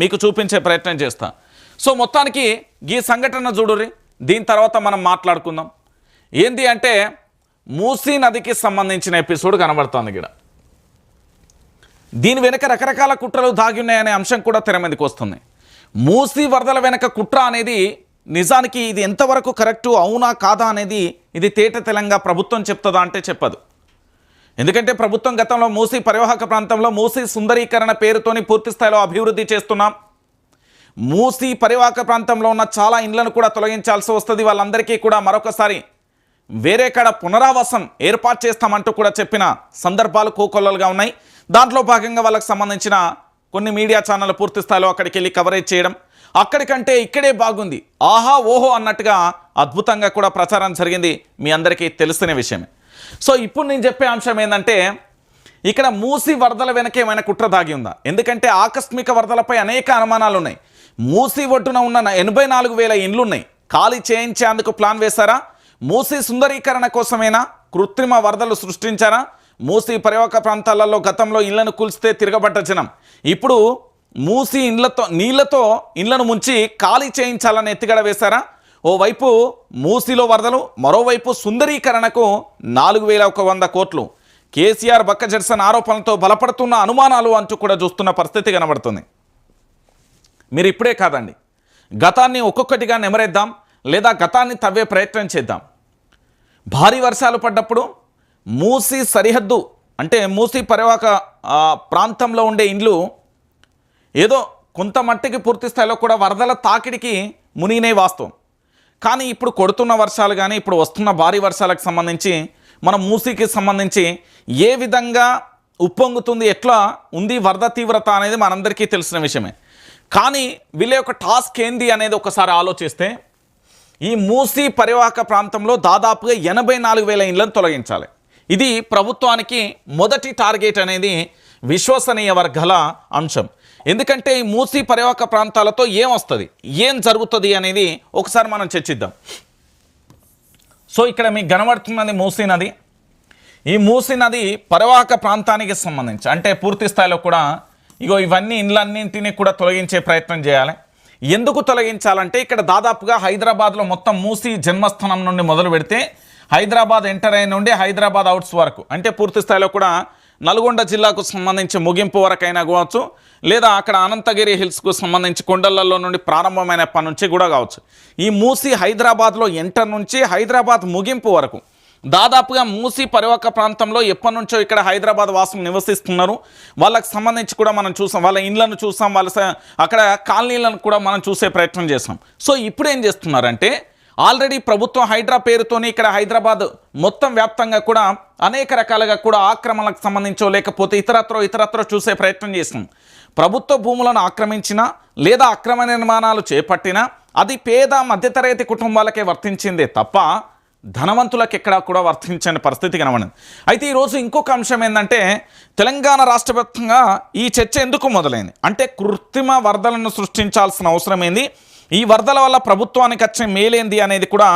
మీకు చూపించే ప్రయత్నం చేస్తా. సో మొత్తానికి ఈ సంఘటన చూడుర్రి. దీని తర్వాత మనం మాట్లాడుకుందాం. ఏంది అంటే మూసీ నదికి సంబంధించిన ఎపిసోడ్ కనబడుతోంది ఇక్కడ దీని వెనుక రకరకాల కుట్రలు దాగి ఉన్నాయనే అంశం కూడా తెర మీదకి వస్తుంది. మూసీ వరదల వెనక కుట్ర అనేది నిజానికి ఇది ఎంతవరకు కరెక్టు అవునా కాదా అనేది ఇది తేట తెలంగా ప్రభుత్వం చెప్తుందా అంటే చెప్పదు. ఎందుకంటే ప్రభుత్వం గతంలో మూసీ పరివాహక ప్రాంతంలో మూసీ సుందరీకరణ పేరుతోని పూర్తి స్థాయిలో అభివృద్ధి చేస్తున్నాం. మూసీ పరివాహక ప్రాంతంలో ఉన్న చాలా ఇండ్లను కూడా తొలగించాల్సి వస్తుంది. వాళ్ళందరికీ కూడా మరొకసారి వేరే కాడ పునరావాసం ఏర్పాటు చేస్తామంటూ కూడా చెప్పిన సందర్భాలు కోకొల్లలుగా ఉన్నాయి. దాంట్లో భాగంగా వాళ్ళకి సంబంధించిన కొన్ని మీడియా ఛానళ్ళు పూర్తి స్థాయిలో అక్కడికి వెళ్ళి కవరేజ్ చేయడం అక్కడికంటే ఇక్కడే బాగుంది. ఆహా ఓహో అన్నట్టుగా అద్భుతంగా కూడా ప్రచారం జరిగింది మీ అందరికీ తెలిసిన విషయమే. సో ఇప్పుడు నేను చెప్పే అంశం ఏంటంటే ఇక్కడ మూసి వరదల వెనక ఏమైనా కుట్ర దాగి ఉందా? ఎందుకంటే ఆకస్మిక వరదలపై అనేక అనుమానాలు ఉన్నాయి. మూసి ఒడ్డున ఉన్న ఎనభై నాలుగు వేల ఇండ్లు ఉన్నాయి ఖాళీ చేయించేందుకు ప్లాన్ వేశారా? మూసి సుందరీకరణ కోసమేనా? కృత్రిమ వరదలు సృష్టించారా? మూసి పరివాహక ప్రాంతాలలో గతంలో ఇళ్ళను కూల్స్తే తిరగబడ్డ జనం. ఇప్పుడు మూసి ఇండ్లతో నీళ్ళతో ఇండ్లను ముంచి ఖాళీ చేయించాలని ఎత్తిగడ వేశారా? ఓవైపు మూసిలో వరదలు మరోవైపు సుందరీకరణకు నాలుగు వేల ఒక వంద కోట్లు. కేసీఆర్ బక్క జడ్సన్ ఆరోపణలతో బలపడుతున్న అనుమానాలు అంటూ కూడా చూస్తున్న పరిస్థితి కనబడుతుంది. మీరు ఇప్పుడే కాదండి. గతాన్ని ఒక్కొక్కటిగా నెమరేద్దాం లేదా గతాన్ని తవ్వే ప్రయత్నం చేద్దాం. భారీ వర్షాలు పడ్డప్పుడు మూసి సరిహద్దు అంటే మూసి పరివాహక ప్రాంతంలో ఉండే ఇండ్లు ఏదో కొంత మట్టికి పూర్తి స్థాయిలో కూడా వరదల తాకిడికి మునిగినే వాస్తవం. కానీ ఇప్పుడు కొడుతున్న వర్షాలు కానీ ఇప్పుడు వస్తున్న భారీ వర్షాలకు సంబంధించి మన మూసీకి సంబంధించి ఏ విధంగా ఉప్పొంగుతుంది ఎట్లా ఉంది వరద తీవ్రత అనేది మనందరికీ తెలిసిన విషయమే. కానీ వీళ్ళ యొక్క టాస్క్ ఏంది అనేది ఒకసారి ఆలోచిస్తే ఈ మూసీ పరివాహక ప్రాంతంలో దాదాపుగా ఎనభై నాలుగు వేల ఇండ్లను తొలగించాలి. ఇది ప్రభుత్వానికి మొదటి టార్గెట్ అనేది విశ్వసనీయ వర్గాల అంశం. ఎందుకంటే ఈ మూసీ పరివాహక ప్రాంతాలతో ఏం వస్తుంది? ఏం జరుగుతుంది అనేది ఒకసారి మనం చర్చిద్దాం. సో ఇక్కడ మీకు కనబడుతున్నది మూసీ నది. ఈ మూసీ నది పరవాహక ప్రాంతానికి సంబంధించి అంటే పూర్తి స్థాయిలో కూడా ఇగో ఇవన్నీ ఇండ్లన్నింటినీ కూడా తొలగించే ప్రయత్నం చేయాలి. ఎందుకు తొలగించాలంటే ఇక్కడ దాదాపుగా హైదరాబాద్లో మొత్తం మూసీ జన్మస్థానం నుండి మొదలు పెడితే హైదరాబాద్ ఎంటర్ అయిన నుండి హైదరాబాద్ అవుట్స్ వరకు అంటే పూర్తి స్థాయిలో కూడా నల్గొండ జిల్లాకు సంబంధించి ముగింపు వరకైనా కావచ్చు లేదా అక్కడ అనంతగిరి హిల్స్కు సంబంధించి కొండలలో నుండి ప్రారంభమైన పని నుంచి కూడా కావచ్చు. ఈ మూసి హైదరాబాద్లో ఎంటర్ నుంచి హైదరాబాద్ ముగింపు వరకు దాదాపుగా మూసి పరివాహక ప్రాంతంలో ఎప్పటి నుంచో ఇక్కడ హైదరాబాద్ వాసులు నివసిస్తున్నారు. వాళ్ళకి సంబంధించి కూడా మనం చూసాం వాళ్ళ ఇండ్లను చూసాం వాళ్ళ స- అక్కడ కాలనీలను కూడా మనం చూసే ప్రయత్నం చేసాం. సో ఇప్పుడు ఏం చేస్తున్నారంటే ఆల్రెడీ ప్రభుత్వం హైడ్రా పేరుతోని ఇక్కడ హైదరాబాద్ మొత్తం వ్యాప్తంగా కూడా అనేక రకాలుగా కూడా ఆక్రమణలకు సంబంధించో లేకపోతే ఇతరత్రో ఇతరత్రో చూసే ప్రయత్నం చేసింది ప్రభుత్వ భూములను ఆక్రమించినా లేదా అక్రమ నిర్మాణాలు చేపట్టినా అది పేద మధ్యతరగతి కుటుంబాలకే వర్తించిందే తప్ప ధనవంతులకు ఎక్కడా కూడా వర్తించని పరిస్థితి కనబడింది. అయితే ఈరోజు ఇంకొక అంశం ఏంటంటే తెలంగాణ రాష్ట్ర వ్యాప్తంగా ఈ చర్చ ఎందుకు మొదలైంది? అంటే కృత్రిమ వరదలను సృష్టించాల్సిన అవసరం ఏంది? ఈ వరదల వల్ల ప్రభుత్వానికి వచ్చే మేలేంది అనేది కూడా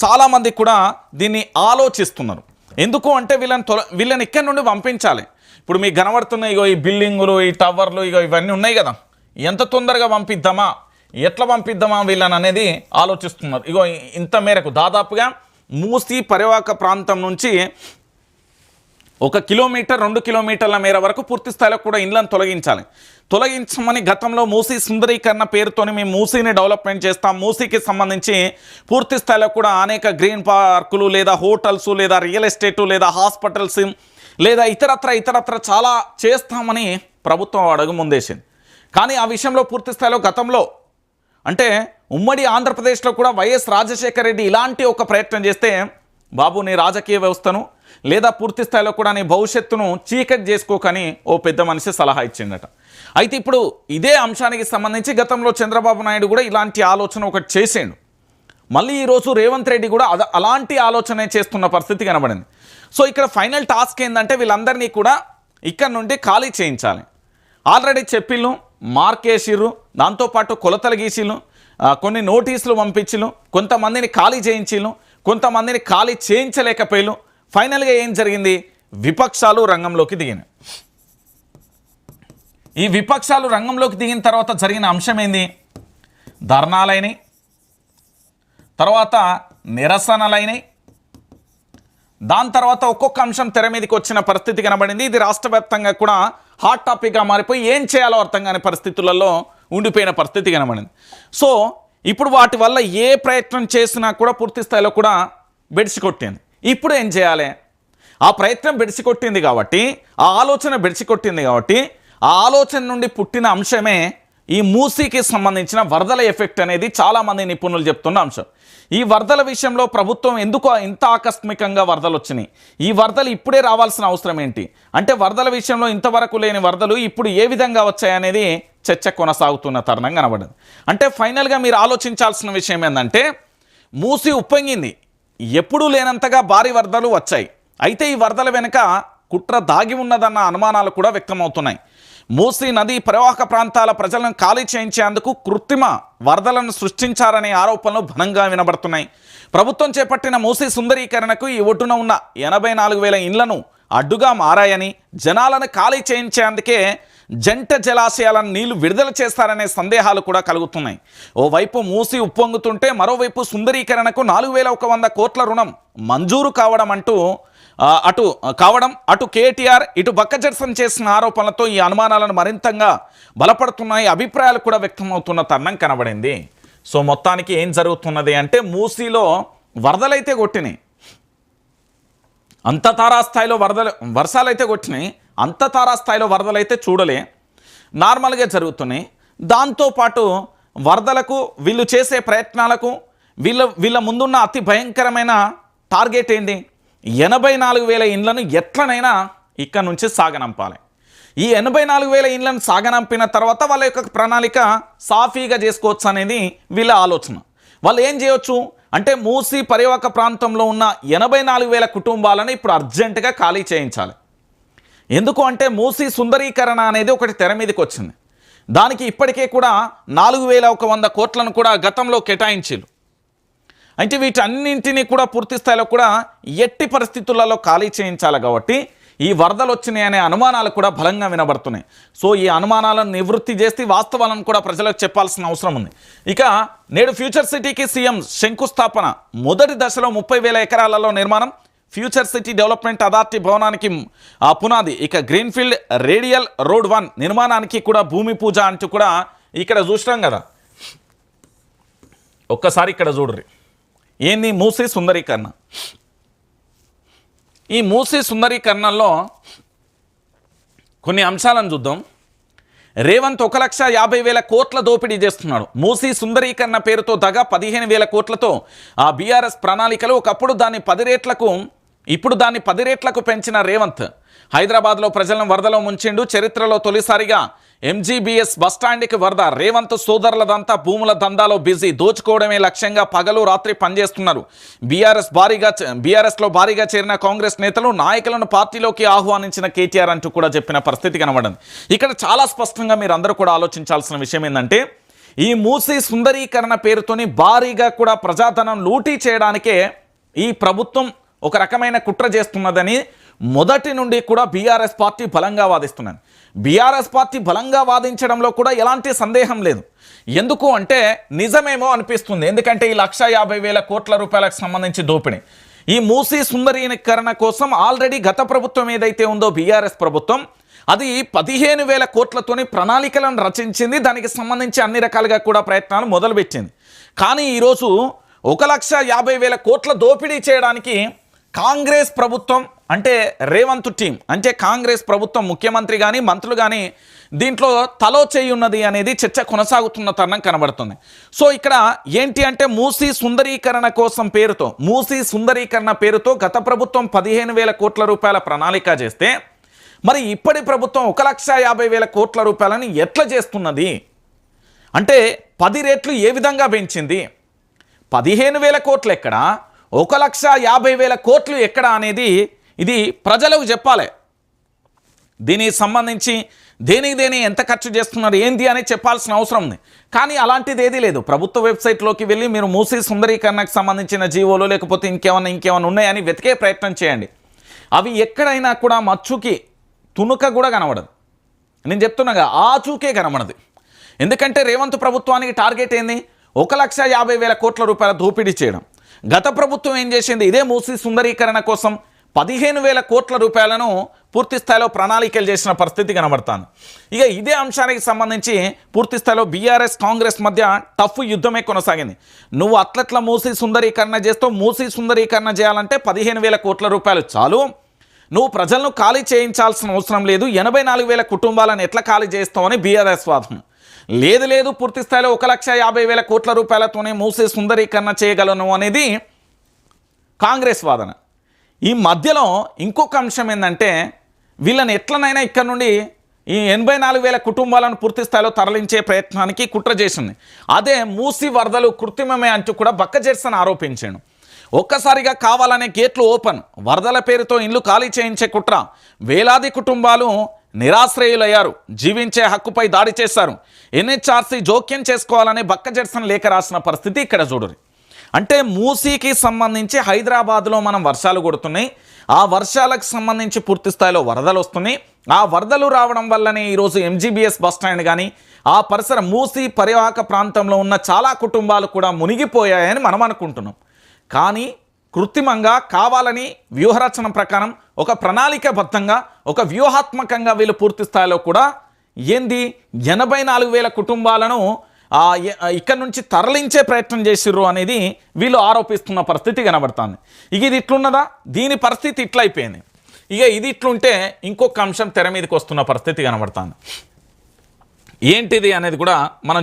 చాలామంది కూడా దీన్ని ఆలోచిస్తున్నారు. ఎందుకు అంటే వీళ్ళని తొల వీళ్ళని ఇక్కడి నుండి పంపించాలి. ఇప్పుడు మీకు కనబడుతున్న ఇగో ఈ బిల్డింగులు ఈ టవర్లు ఇగో ఇవన్నీ ఉన్నాయి కదా. ఎంత తొందరగా పంపిద్దామా? ఎట్లా పంపిద్దామా వీళ్ళని అనేది ఆలోచిస్తున్నారు. ఇగో ఇంత మేరకు దాదాపుగా మూసి పరివాహక ప్రాంతం నుంచి ఒక కిలోమీటర్ రెండు కిలోమీటర్ల మేర వరకు పూర్తి స్థాయిలో కూడా ఇండ్లను తొలగించాలి. తొలగించమని గతంలో మూసీ సుందరీకరణ పేరుతోని మేము మూసీని డెవలప్మెంట్ చేస్తాం. మూసీకి సంబంధించి పూర్తి స్థాయిలో కూడా అనేక గ్రీన్ పార్కులు లేదా హోటల్స్ లేదా రియల్ ఎస్టేటు లేదా హాస్పిటల్స్ లేదా ఇతరత్ర ఇతరత్ర చాలా చేస్తామని ప్రభుత్వం అడుగు ముందేసింది. కానీ ఆ విషయంలో పూర్తి స్థాయిలో గతంలో అంటే ఉమ్మడి ఆంధ్రప్రదేశ్లో కూడా వైఎస్ రాజశేఖర రెడ్డి ఇలాంటి ఒక ప్రయత్నం చేస్తే బాబు నీ రాజకీయ వ్యవస్థను లేదా పూర్తి స్థాయిలో కూడా నీ భవిష్యత్తును చీకటి చేసుకోకని ఓ పెద్ద మనిషి సలహా ఇచ్చిండట అయితే ఇప్పుడు ఇదే అంశానికి సంబంధించి గతంలో చంద్రబాబు నాయుడు కూడా ఇలాంటి ఆలోచన ఒకటి చేసిండు. మళ్ళీ ఈరోజు రేవంత్ రెడ్డి కూడా అద అలాంటి ఆలోచనే చేస్తున్న పరిస్థితి కనబడింది. సో ఇక్కడ ఫైనల్ టాస్క్ ఏంటంటే వీళ్ళందరినీ కూడా ఇక్కడ నుండి ఖాళీ చేయించాలి. ఆల్రెడీ చెప్పిళ్ళు మార్కేసిర్రు దాంతోపాటు కొలతలు గీసిళ్ళు కొన్ని నోటీసులు పంపించిలు కొంతమందిని ఖాళీ చేయించిలు కొంతమందిని ఖాళీ చేయించలేకపోయిలు ఫైనల్గా ఏం జరిగింది? విపక్షాలు రంగంలోకి దిగినాయి. ఈ విపక్షాలు రంగంలోకి దిగిన తర్వాత జరిగిన అంశం ఏంది? ధర్నాలైనవి తర్వాత నిరసనలైనవి దాని తర్వాత ఒక్కొక్క అంశం తెర మీదకి వచ్చిన పరిస్థితి కనబడింది. ఇది రాష్ట్ర కూడా హాట్ టాపిక్గా మారిపోయి ఏం చేయాలో అర్థం కాని పరిస్థితులలో ఉండిపోయిన పరిస్థితి కనబడింది. సో ఇప్పుడు వాటి వల్ల ఏ ప్రయత్నం చేసినా కూడా పూర్తి స్థాయిలో కూడా బెడిసి కొట్టింది. ఇప్పుడు ఏం చేయాలి? ఆ ప్రయత్నం బెడిసి కొట్టింది కాబట్టి ఆ ఆలోచన బెడిసి కొట్టింది కాబట్టి ఆ ఆలోచన నుండి పుట్టిన అంశమే ఈ మూసీకి సంబంధించిన వరదల ఎఫెక్ట్ అనేది చాలామంది నిపుణులు చెప్తున్న అంశం. ఈ వరదల విషయంలో ప్రభుత్వం ఎందుకు ఇంత ఆకస్మికంగా వరదలు వచ్చినాయి? ఈ వరదలు ఇప్పుడే రావాల్సిన అవసరం ఏంటి? అంటే వరదల విషయంలో ఇంతవరకు లేని వరదలు ఇప్పుడు ఏ విధంగా వచ్చాయనేది చర్చ కొనసాగుతున్న తరుణం కనబడింది. అంటే ఫైనల్గా మీరు ఆలోచించాల్సిన విషయం ఏంటంటే మూసి ఉప్పొంగింది. ఎప్పుడూ లేనంతగా భారీ వరదలు వచ్చాయి. అయితే ఈ వరదల వెనుక కుట్ర దాగి ఉన్నదన్న అనుమానాలు కూడా వ్యక్తమవుతున్నాయి. మూసీ నది ప్రవాహక ప్రాంతాల ప్రజలను ఖాళీ చేయించేందుకు కృత్రిమ వరదలను సృష్టించారనే ఆరోపణలు బలంగా వినబడుతున్నాయి. ప్రభుత్వం చేపట్టిన మూసీ సుందరీకరణకు ఈ ఒడ్డున ఉన్న ఎనభై నాలుగు వేల ఇండ్లను అడ్డుగా మారాయని జనాలను ఖాళీ చేయించేందుకే జంట జలాశయాలను నీళ్ళు విడుదల చేస్తారనే సందేహాలు కూడా కలుగుతున్నాయి. ఓవైపు మూసి ఉప్పొంగుతుంటే మరోవైపు సుందరీకరణకు నాలుగు వేల ఒక వంద కోట్ల రుణం మంజూరు కావడం అంటూ అటు కావడం అటు కేటీఆర్ ఇటు బక్కజర్సం చేసిన ఆరోపణలతో ఈ అనుమానాలను మరింతంగా బలపడుతున్నాయి అభిప్రాయాలు కూడా వ్యక్తమవుతున్న తరుణం కనబడింది. సో మొత్తానికి ఏం జరుగుతున్నది అంటే మూసీలో వరదలైతే కొట్టినాయి. అంత తారాస్థాయిలో వరదలు వర్షాలైతే కొట్టినాయి. అంత తారాస్థాయిలో వరదలైతే చూడలే. నార్మల్గా జరుగుతున్నాయి. దాంతోపాటు వరదలకు వీళ్ళు చేసే ప్రయత్నాలకు వీళ్ళ వీళ్ళ ముందున్న అతి భయంకరమైన టార్గెట్ ఏంటి ఎనభై నాలుగు వేల ఇండ్లను ఎట్లనైనా ఇక్కడ నుంచి సాగనంపాలి. ఈ ఎనభై నాలుగు వేల ఇండ్లను సాగనంపిన తర్వాత వాళ్ళ యొక్క ప్రణాళిక సాఫీగా చేసుకోవచ్చు అనేది వీళ్ళ ఆలోచన. వాళ్ళు ఏం చేయొచ్చు? అంటే మూసి పర్యవక ప్రాంతంలో ఉన్న ఎనభై నాలుగు వేల కుటుంబాలను ఇప్పుడు అర్జెంటుగా ఖాళీ చేయించాలి. ఎందుకు అంటే మూసి సుందరీకరణ అనేది ఒకటి తెర మీదకి వచ్చింది. దానికి ఇప్పటికే కూడా నాలుగు వేల ఒక వంద కోట్లను కూడా గతంలో కేటాయించారు అంటే వీటన్నింటినీ కూడా పూర్తి స్థాయిలో కూడా ఎట్టి పరిస్థితులలో ఖాళీ చేయించాలి కాబట్టి ఈ వరదలు వచ్చినాయి అనే అనుమానాలు కూడా బలంగా వినబడుతున్నాయి. సో ఈ అనుమానాలను నివృత్తి చేసి వాస్తవాలను కూడా ప్రజలకు చెప్పాల్సిన అవసరం ఉంది. ఇక నేడు ఫ్యూచర్ సిటీకి సీఎం శంకుస్థాపన మొదటి దశలో ముప్పై వేల ఎకరాలలో నిర్మాణం ఫ్యూచర్ సిటీ డెవలప్మెంట్ అథారిటీ భవనానికి ఆ పునాది. ఇక గ్రీన్ఫీల్డ్ రేడియల్ రోడ్ వన్ నిర్మాణానికి కూడా భూమి పూజ అంటూ కూడా ఇక్కడ చూసినాం కదా. ఒక్కసారి ఇక్కడ చూడరు. ఏంది మూసీ సుందరీకరణ? ఈ మూసీ సుందరీకరణలో కొన్ని అంశాలను చూద్దాం. రేవంత్ ఒక లక్ష యాభై వేల కోట్ల దోపిడీ చేస్తున్నాడు. మూసీ సుందరీకరణ పేరుతో దగా పదిహేను వేల కోట్లతో ఆ బీఆర్ఎస్ ప్రణాళికలు ఒకప్పుడు దాన్ని పది రేట్లకు ఇప్పుడు దాన్ని పది రేట్లకు పెంచిన రేవంత్. హైదరాబాద్లో ప్రజలను వరదలో ముంచిండు చరిత్రలో తొలిసారిగా ఎంజీబీఎస్ బస్టాండ్కి వరద. రేవంత్ సోదరులదంతా భూముల దందాలో బిజీ. దోచుకోవడమే లక్ష్యంగా పగలు రాత్రి పనిచేస్తున్నారు. బీఆర్ఎస్ భారీగా బీఆర్ఎస్లో భారీగా చేరిన కాంగ్రెస్ నేతలు నాయకులను పార్టీలోకి ఆహ్వానించిన కేటీఆర్ అంటూ కూడా చెప్పిన పరిస్థితి కనబడింది. ఇక్కడ చాలా స్పష్టంగా మీరు అందరూ కూడా ఆలోచించాల్సిన విషయం ఏంటంటే ఈ మూసీ సుందరీకరణ పేరుతోని భారీగా కూడా ప్రజాధనం లూటీ చేయడానికే ఈ ప్రభుత్వం ఒక రకమైన కుట్ర చేస్తున్నదని మొదటి నుండి కూడా బీఆర్ఎస్ పార్టీ బలంగా వాదిస్తున్నది. బీఆర్ఎస్ పార్టీ బలంగా వాదించడంలో కూడా ఎలాంటి సందేహం లేదు. ఎందుకు అంటే నిజమేమో అనిపిస్తుంది. ఎందుకంటే ఈ లక్ష యాభై వేల కోట్ల రూపాయలకు సంబంధించి దోపిడీ. ఈ మూసీ సుందరీకరణ కోసం ఆల్రెడీ గత ప్రభుత్వం ఏదైతే ఉందో బీఆర్ఎస్ ప్రభుత్వం అది పదిహేను వేల కోట్లతోని ప్రణాళికలను రచించింది. దానికి సంబంధించి అన్ని రకాలుగా కూడా ప్రయత్నాలు మొదలుపెట్టింది. కానీ ఈరోజు ఒక లక్ష యాభై వేల కోట్ల దోపిడీ చేయడానికి కాంగ్రెస్ ప్రభుత్వం అంటే రేవంత్ టీం అంటే కాంగ్రెస్ ప్రభుత్వం ముఖ్యమంత్రి కానీ మంత్రులు కానీ దీంట్లో తలో చేయి ఉన్నది అనేది చర్చ కొనసాగుతున్న తరుణం కనబడుతుంది. సో ఇక్కడ ఏంటి అంటే మూసీ సుందరీకరణ కోసం పేరుతో మూసీ సుందరీకరణ పేరుతో గత ప్రభుత్వం పదిహేను వేల కోట్ల రూపాయల ప్రణాళిక చేస్తే మరి ఇప్పటి ప్రభుత్వం ఒక లక్ష యాభై వేల కోట్ల రూపాయలని ఎట్లా చేస్తున్నది? అంటే పది రేట్లు ఏ విధంగా పెంచింది? పదిహేను వేల కోట్లు ఎక్కడ? ఒక లక్ష యాభై వేల కోట్లు ఎక్కడ అనేది ఇది ప్రజలకు చెప్పాలి. దీనికి సంబంధించి దేనికి దేని ఎంత ఖర్చు చేస్తున్నారు ఏంది అని చెప్పాల్సిన అవసరం ఉంది. కానీ అలాంటిది ఏదీ లేదు. ప్రభుత్వ వెబ్సైట్లోకి వెళ్ళి మీరు మూసి సుందరీకరణకు సంబంధించిన జీవోలు లేకపోతే ఇంకేమన్నా ఇంకేమైనా ఉన్నాయని వెతికే ప్రయత్నం చేయండి. అవి ఎక్కడైనా కూడా మచ్చుకి తునుక కూడా కనబడదు. నేను చెప్తున్నాగా ఆచూకే కనబడది. ఎందుకంటే రేవంత్ ప్రభుత్వానికి టార్గెట్ ఏంది? ఒక లక్ష యాభై వేల కోట్ల రూపాయల దోపిడీ చేయడం. గత ప్రభుత్వం ఏం చేసింది? ఇదే మూసి సుందరీకరణ కోసం పదిహేను వేల కోట్ల రూపాయలను పూర్తి స్థాయిలో ప్రణాళికలు చేసిన పరిస్థితి కనబడుతుంది. ఇక ఇదే అంశానికి సంబంధించి పూర్తి స్థాయిలో బీఆర్ఎస్ కాంగ్రెస్ మధ్య టఫ్ యుద్ధమే కొనసాగింది. నువ్వు అట్లట్ల మూసి సుందరీకరణ చేస్తావు మూసి సుందరీకరణ చేయాలంటే పదిహేను వేల కోట్ల రూపాయలు చాలు. నువ్వు ప్రజలను ఖాళీ చేయించాల్సిన అవసరం లేదు. ఎనభై నాలుగు వేల కుటుంబాలను ఎట్లా ఖాళీ చేస్తావు అని బీఆర్ఎస్ వాదం. లేదు లేదు పూర్తి స్థాయిలో ఒక లక్ష యాభై వేల కోట్ల రూపాయలతోనే మూసే సుందరీకరణ చేయగలను అనేది కాంగ్రెస్ వాదన. ఈ మధ్యలో ఇంకొక అంశం ఏంటంటే వీళ్ళని ఎట్లనైనా ఇక్కడ నుండి ఈ ఎనభై నాలుగు వేల కుటుంబాలను పూర్తి స్థాయిలో తరలించే ప్రయత్నానికి కుట్ర చేసింది. అదే మూసి వరదలు కృత్రిమమే అంటూ కూడా బక్కజెర్సన్ ఆరోపించాడు. ఒక్కసారిగా కావాలనే గేట్లు ఓపెన్. వరదల పేరుతో ఇల్లు ఖాళీ చేయించే కుట్ర. వేలాది కుటుంబాలు నిరాశ్రయులయ్యారు. జీవించే హక్కుపై దాడి చేశారు. ఎన్హెచ్ఆర్సీ జోక్యం చేసుకోవాలని బక్క జెర్సన్ లేఖ రాసిన పరిస్థితి ఇక్కడ చూడరు అంటే మూసీకి సంబంధించి హైదరాబాద్లో మనం వర్షాలు కొడుతున్నాయి. ఆ వర్షాలకు సంబంధించి పూర్తి స్థాయిలో వరదలు వస్తున్నాయి. ఆ వరదలు రావడం వల్లనే ఈరోజు ఎంజీబీఎస్ బస్టాండ్ కానీ ఆ పరిసర మూసీ పరివాహక ప్రాంతంలో ఉన్న చాలా కుటుంబాలు కూడా మునిగిపోయాయని మనం అనుకుంటున్నాం. కానీ కృత్రిమంగా కావాలని వ్యూహరచన ప్రకారం ఒక ప్రణాళికబద్ధంగా ఒక వ్యూహాత్మకంగా వీళ్ళు పూర్తి స్థాయిలో కూడా ఏంది? ఎనభై నాలుగు వేల కుటుంబాలను ఇక్కడ నుంచి తరలించే ప్రయత్నం చేసిర్రు అనేది వీళ్ళు ఆరోపిస్తున్న పరిస్థితి కనబడుతుంది. ఇక ఇది ఇట్లున్నదా? దీని పరిస్థితి ఇట్లయిపోయింది. ఇక ఇది ఇట్లుంటే ఇంకొక అంశం తెర మీదకి వస్తున్న పరిస్థితి కనబడుతుంది. ఏంటిది అనేది కూడా మనం